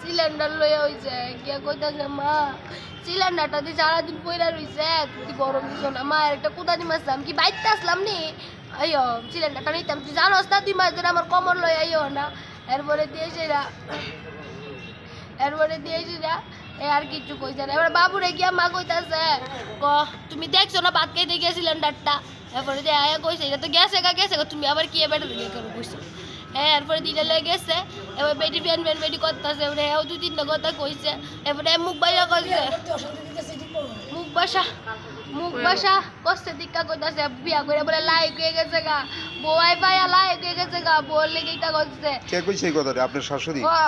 Cylinder লইয়া হইছে, গিয়া কইতাছে, মা, সিলিন্ডারটা দিয়ে সারাদিন পইরা রইছে তুই গরম দিছ না, মা, একটা কুদা নিয়ে আসলাম, কি বাইতে আসলাম নি? আইও সিলিন্ডারটা নিতাম, তুই জানোস না, দুই মাস ধরে আমার কমর লই আইও না। এরপরে দিয়েছে না এরপরে দিয়েছি না এ আর কিছু কইছে না। এবার বাবুরে গিয়া মা কইতাছে ক তুমি দেখছ না, ভাত খাইতে গিয়ে সিলিন্ডারটা? এরপরে দিয়ে আয়া কইছে, এটা তো গেছে গা, গেছে তুমি আবার কি এবার দিয়ে করো কইছো। হ্যাঁ এরপরে দিলে লেগে গেছে। এবার বেটি ফ্যান ফ্যান বেটি করতেছে, এবারে এও দু তিনটা কইছে। এবারে মুখ বাইরা মুখ বাসা মুখ বাসা কষ্টে দিক্কা কইতাছে বিয়া করে বলে লাইক হয়ে গেছে গা। বউয়াই পাইয়া লাইক হয়ে গেছে গা বউর লেগে ইটা করছে কে কইছে এই কথাটা? আপনার শাশুড়ি? ও,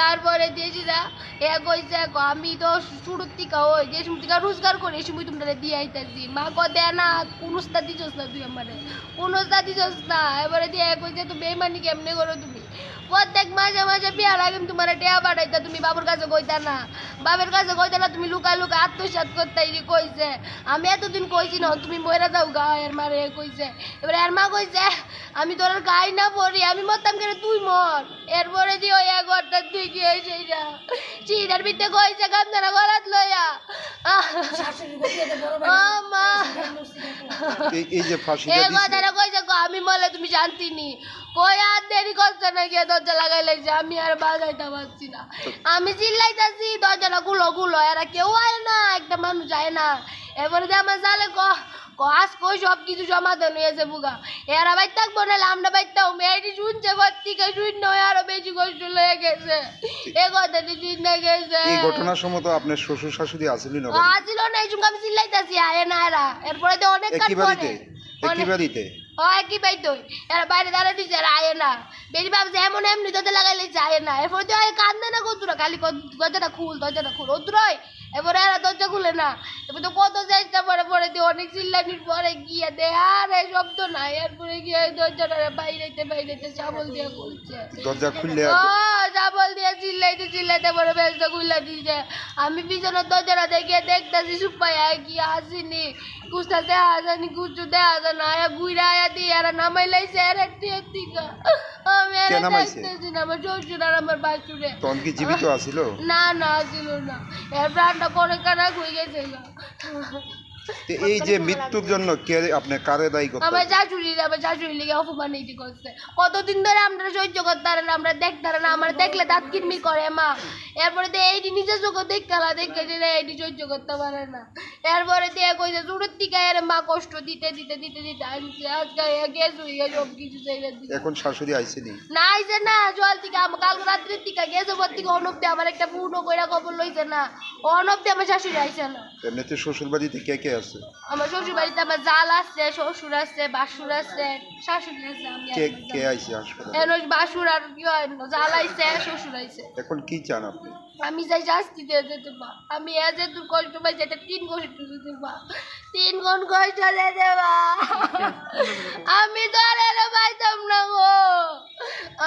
তারপরে দিয়েছি না এ কইছে আমি তো শুরুর থেকে ওই যে থেকে রোজগার করি এই সময় তোমরা দিয়ে আইতাছি। মা কো দে না কোন উস্তাদ দিছস না তুই আমারে? কোন উস্তাদ দিছস না? এবারে দিয়ে কইছে তো বেমানি কেমনে করো তুমি? প্রত্যেক মাঝে মাঝে বিয়ার আগে তোমার টেয়া পাঠাইতা তুমি বাবুর কাছে কইতা না। বাবার কাছে কইতা না তুমি লুকা লুকা আত্মসাৎ করতে কইছে। আমি এতদিন কইছি না তুমি মরে যাও গা এর মারে কইছে। এবারে এর মা কইছে আমি তোর গাই না পড়ি আমি মরতাম কেন তুই মর। এরপরে দিও এক ঘরটা তুই কি হয়েছে এটা চিটার ভিতরে কইছে গামদারা গলাত লইয়া। মা। এই- যে কথাটা কইছে আমি মলে তুমি জানতি আর দেরি করছে না গিয়ে দরজা লাগাই লাগছে আমি আর বাজাইতে পারছি না। আমি চিল্লাইতাছি দরজাটা গুলো গুলো এরা কেউ আয় না একটা মানুষ আয় না। এবারে যে আমার জালে ক ক আজ কই সব কিছু সমাধান হয়েছে বুগা? এরা বাইর থাকব না আমরা বাইর থাকব। মেয়েটি শুনছে ঘর থেকে শূন্য হয়ে আরও বেশি কষ্ট গেছে। এ কথাটি শুনে গেছে। এই ঘটনার সময় তো আপনার শ্বশুর শাশুড়ি না ও আসিল না এই সঙ্গে আমি চিল্লাইতাছি আয় না এরা। এরপরে তো অনেক কাজ করে একই বাড়িতে? ও কি পাই তো এরা বাইরে দাঁড়ায় দিচ্ছে এরা আয় না। বেশি ভাবছে এমন এমনি তোদের লাগাইলে যায় না। এরপর তো আয় কান্দে না কতুরা খালি দরজাটা খুল দরজাটা খুল। ওতুরই এবারে এরা দরজা খুলে না। এবার তো কত চেষ্টা পরে পরে দিয়ে অনেক চিল্লানির পরে গিয়ে দে আর এই শব্দ নাই। এরপরে গিয়ে দরজাটা বাইরেতে বাইরেতে চাবল দিয়ে খুলছে। দরজা খুললে চিল্লাইতে চিল্লাইতে পরে বেলটা খুললা দিছে। আমি পিছনের দরজাটা দেখে দেখতেছি সুপাই কি আসিনি কুস্তা দেয়া আসেনি কুচু দেয়া আসে না আয়া গুইরা আয়া দিয়ে এরা নামাই লাইছে এর একটি একটিকা আমি এরা? দেখতেছি না আমার শ্বশুর আর আমার বাসুরে তখন কি জীবিত আছিল? না না ছিল না। এর প্রাণটা পরে কানা হয়ে গেছে। তো এই যে মৃত্যুর জন্য কে আপনি কারে দায়ী করতে আমার শাশুড়ি আমার শাশুড়ি লাগে অপমান এইটি করছে। কতদিন ধরে আমরা সহ্য করতে পারে না আমরা দেখতে পারে না আমরা দেখলে দাঁত কিরমি করে মা। এরপরে তো এইটি নিজের চোখে দেখতে দেখে যে এইটি সহ্য করতে পারে না। এরপরে দিয়ে কইছে শুরুর থেকে এর মা কষ্ট দিতে দিতে দিতে দিতে আনছে আজকে গেছু ইয়ে সব কিছু চাইলে এখন শাশুড়ি আইসেনি না? আইছে না জল থেকে আমার কালকে রাত্রির থেকে গেছে পর থেকে অনব্দি আমার একটা পূর্ণ কইরা খবর লইছে না। অনব্দি আমার শাশুড়ি আইছে না। এমনিতে শ্বশুর বাড়িতে কে কে আছে? আমার শ্বশুর বাড়িতে আমার জাল আছে শ্বশুর আছে বাসুর আছে শাশুড়ি আছে আমি কে কে আইছে হাসপাতালে? জাল। এর বাসুর আর কি না, জাল আইছে শ্বশুর আইছে। এখন কি চান আপনি? আমি যাই শাস্তি দিয়ে যেতে পা। আমি এ যে তোর কষ্ট পাই যেতে তিন কষ্ট দিতে পা। তিন গুণ কষ্ট দিতে পা। আমি তো আর এরে পাইতাম না গো।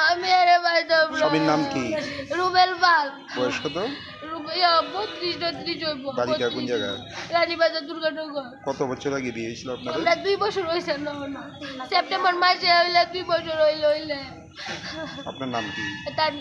আমি এরে পাইতাম না। স্বামীর নাম কি? রুবেল পাল। বয়স কত? বত্রিশ বত্রিশ হইব বাড়িটা কোন জায়গায়? রানীবাজার দুর্গানগর। কত বছর আগে বিয়ে হয়েছিল আপনাদের? আমরা দুই বছর হয়েছে না সেপ্টেম্বর মাসে হইলে দুই বছর হইলে হইলে। আপনার নাম কি? তার